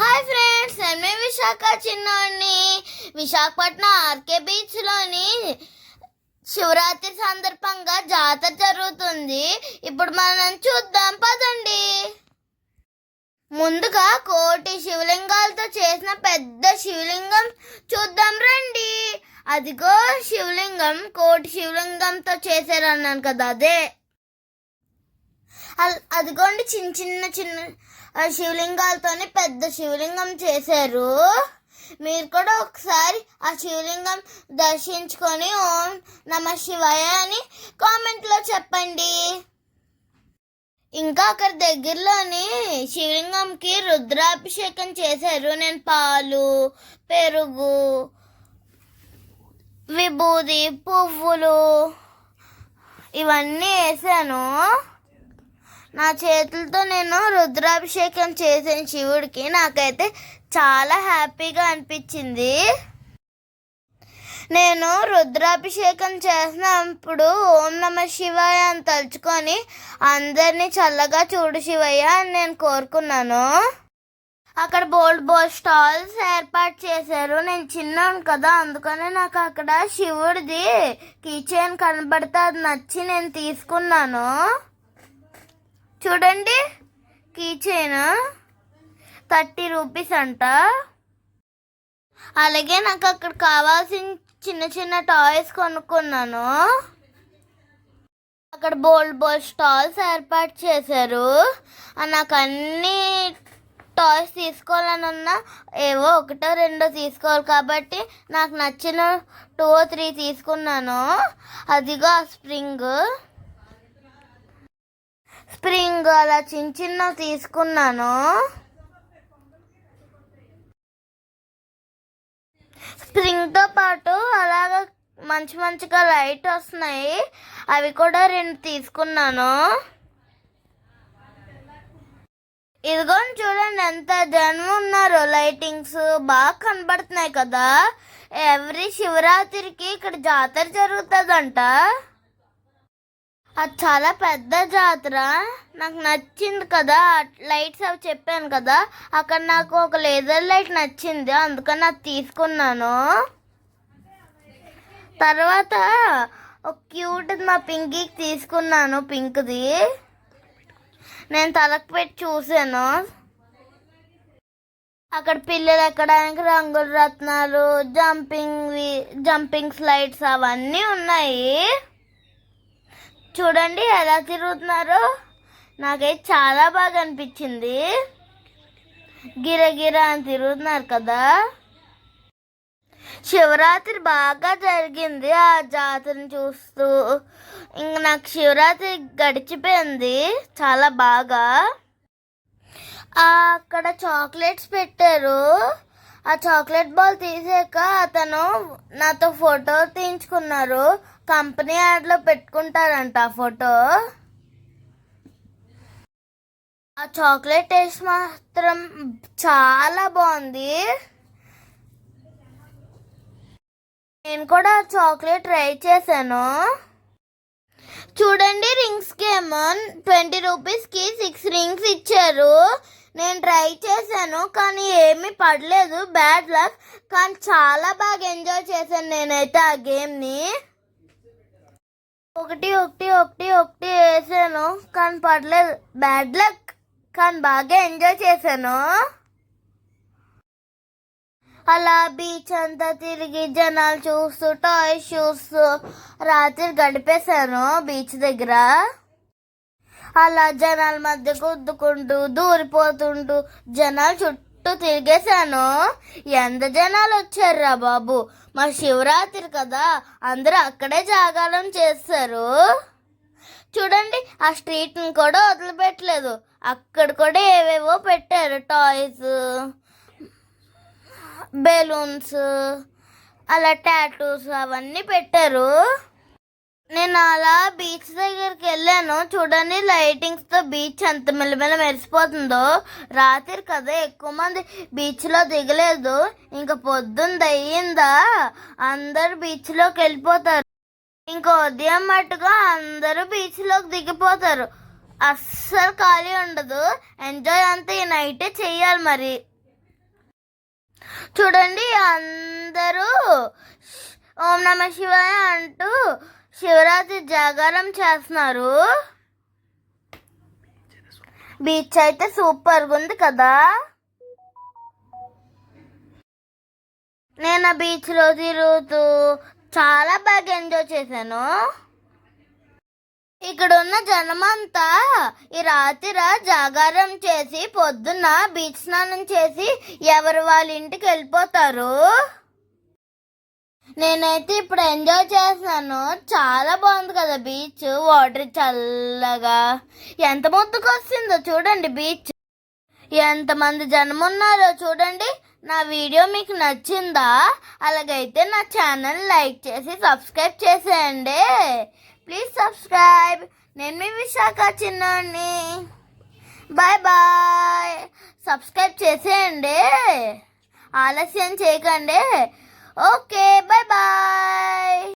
Hi friends నేను మీ విశాఖ చిన్నోడిని. విశాఖపట్నం ఆర్కే బీచ్లోని శివరాత్రి సందర్భంగా జాతర జరుగుతుంది. ఇప్పుడు మనం చూద్దాం పదండి. ముందుగా కోటి శివలింగాలతో చేసిన పెద్ద శివలింగం చూద్దాం రండి. అదిగో శివలింగం కోటి శివలింగంతో చేశారన్నాను కదా అదే. అదిగోండి చిన్న చిన్న చిన్న ఆ పెద్ద శివలింగం చేశారు. మీరు కూడా ఒకసారి ఆ శివలింగం దర్శించుకొని ఓం నమ శివాయ అని కామెంట్లో చెప్పండి. ఇంకా అక్కడ దగ్గరలోని శివలింగంకి రుద్రాభిషేకం చేశారు. నేను పాలు పెరుగు విభూది పువ్వులు ఇవన్నీ వేసాను. నా చేతులతో నేను రుద్రాభిషేకం చేసిన శివుడికి నాకైతే చాలా హ్యాపీగా అనిపించింది. నేను రుద్రాభిషేకం చేసినప్పుడు ఓం నమ శివాయ అని తలుచుకొని అందరినీ చల్లగా చూడు శివయ్య అని నేను కోరుకున్నాను. అక్కడ బోల్డ్ బోల్డ్ స్టాల్స్ ఏర్పాటు చేశారు. నేను చిన్నాను కదా అందుకనే నాకు అక్కడ శివుడిది కిచెన్ కనబడితే అది నచ్చి నేను తీసుకున్నాను. చూడండి కీచైన్ థర్టీ రూపీస్ అంట. అలాగే నాకు అక్కడ కావాల్సిన చిన్న చిన్న టాయ్స్ కొనుక్కున్నాను. అక్కడ బోల్డ్ బోల్డ్ స్టాల్స్ ఏర్పాటు చేశారు. నాకు అన్ని టాయ్స్ తీసుకోవాలని ఉన్నా ఏవో ఒకటో రెండో తీసుకోవాలి కాబట్టి నాకు నచ్చిన టూ త్రీ తీసుకున్నాను. అదిగో ఆ స్ప్రింగ్. అలా చిన్న చిన్న తీసుకున్నాను. స్ప్రింగ్తో పాటు అలాగ మంచి మంచిగా లైట్ వస్తున్నాయి. అవి కూడా రెండు తీసుకున్నాను. ఇదిగోని చూడండి ఎంత జనం ఉన్నారు. లైటింగ్స్ బాగా కనబడుతున్నాయి కదా. ఎవ్రీ శివరాత్రికి ఇక్కడ జాతర జరుగుతుందంట. అది చాలా పెద్ద జాతర. నాకు నచ్చింది కదా. లైట్స్ అవి చెప్పాను కదా. అక్కడ నాకు ఒక లేజర్ లైట్ నచ్చింది. అందుకని అది తీసుకున్నాను. తర్వాత ఒక క్యూట్ మా పింకీకి తీసుకున్నాను. పింక్ది. నేను తలకు పెట్టి చూశాను. అక్కడ పిల్లలు ఎక్కడానికి రంగుల రత్నాలు జంపింగ్ జంపింగ్ స్లైడ్స్ అవన్నీ ఉన్నాయి. చూడండి ఎలా తిరుగుతున్నారో. నాకైతే చాలా బాగా అనిపించింది. గిరగిర అని తిరుగుతున్నారు కదా. శివరాత్రి బాగా జరిగింది ఆ జాతరని చూస్తూ. ఇంక నాకు శివరాత్రి గడిచిపోయింది చాలా బాగా. అక్కడ చాక్లెట్స్ పెట్టారు. ఆ చాక్లెట్ బాల్ తీసాక అతను నాతో ఫోటో తీయించుకున్నారు. కంపెనీ యాడ్లో పెట్టుకుంటారంట ఆ ఫోటో. ఆ చాక్లెట్ టేస్ట్ మాత్రం చాలా బాగుంది. నేను కూడా ఆ చాక్లెట్ ట్రై చేశాను. చూడండి రింగ్స్కి ఏమో ట్వంటీ రూపీస్కి సిక్స్ రింగ్స్ ఇచ్చారు. నేను ట్రై చేశాను కానీ ఏమీ పడలేదు. Bad luck. కానీ చాలా బాగా ఎంజాయ్ చేశాను నేనైతే ఆ గేమ్ని. ఒకటి ఒకటి ఒకటి ఒకటి వేసాను. కానీ పడలేదు బ్యాడ్ లక్ కానీ బాగా ఎంజాయ్ చేశాను. అలా బీచ్ అంతా తిరిగి జనాలు చూస్తూ టాయ్స్ చూస్తూ రాత్రి గడిపేశాను బీచ్ దగ్గర. అలా జనాల మధ్య కొద్దుకుంటూ దూరిపోతుంటూ జనాలు చుట్టూ చుట్టూ తిరిగేశాను. ఎంత జనాలు వచ్చారురా బాబు? మా శివరాత్రి కదా అందరూ అక్కడే జాగారం చేస్తారు. చూడండి ఆ స్ట్రీట్ని కూడా వదిలిపెట్టలేదు. అక్కడ కూడా ఏవేవో పెట్టారు టాయ్స్ బెలూన్స్ అలా టాటూస్ అవన్నీ పెట్టారు. నేను అలా బీచ్ దగ్గరికి వెళ్ళాను. చూడండి లైటింగ్స్తో బీచ్ ఎంత మెల్లమెల్ల మెరిసిపోతుందో. రాత్రి కదా ఎక్కువ మంది బీచ్లో దిగలేదు. ఇంకా పొద్దున్న అయ్యిందా? అందరు బీచ్లోకి వెళ్ళిపోతారు. ఇంకా ఉదయం మట్టుగా అందరూ బీచ్లోకి దిగిపోతారు. అస్సలు ఖాళీ ఉండదు. ఎంజాయ్ అంతా ఈ నైటే చెయ్యాలి మరి. చూడండి అందరూ ఓం నమ శివాయ అంటూ శివరాత్రి జాగారం చేస్తున్నారు. బీచ్ అయితే సూపర్గా ఉంది కదా. నేను ఆ బీచ్లో తిరుగుతూ చాలా బాగా ఎంజాయ్ చేశాను. ఇక్కడ ఉన్న జనమంతా ఈ రాత్రి జాగారం చేసి పొద్దున్న బీచ్ స్నానం చేసి ఎవరు వాళ్ళ ఇంటికి వెళ్ళిపోతారు? నేనైతే ఇప్పుడు ఎంజాయ్ చేస్తున్నాను. చాలా బాగుంది కదా బీచ్ వాటర్ చల్లగా. ఎంత ముద్దుకొస్తుందో చూడండి బీచ్ ఎంతమంది జనం ఉన్నారో చూడండి. నా వీడియో మీకు నచ్చిందా? అలాగైతే నా ఛానల్ లైక్ చేసి సబ్స్క్రైబ్ చేసేయండి. ప్లీజ్ సబ్స్క్రైబ్ నేను మీ విశాఖ చిన్నోడిని బాయ్ బాయ్ సబ్స్క్రైబ్ చేసేయండి. ఆలస్యం చేయకండి. Okay, bye-bye!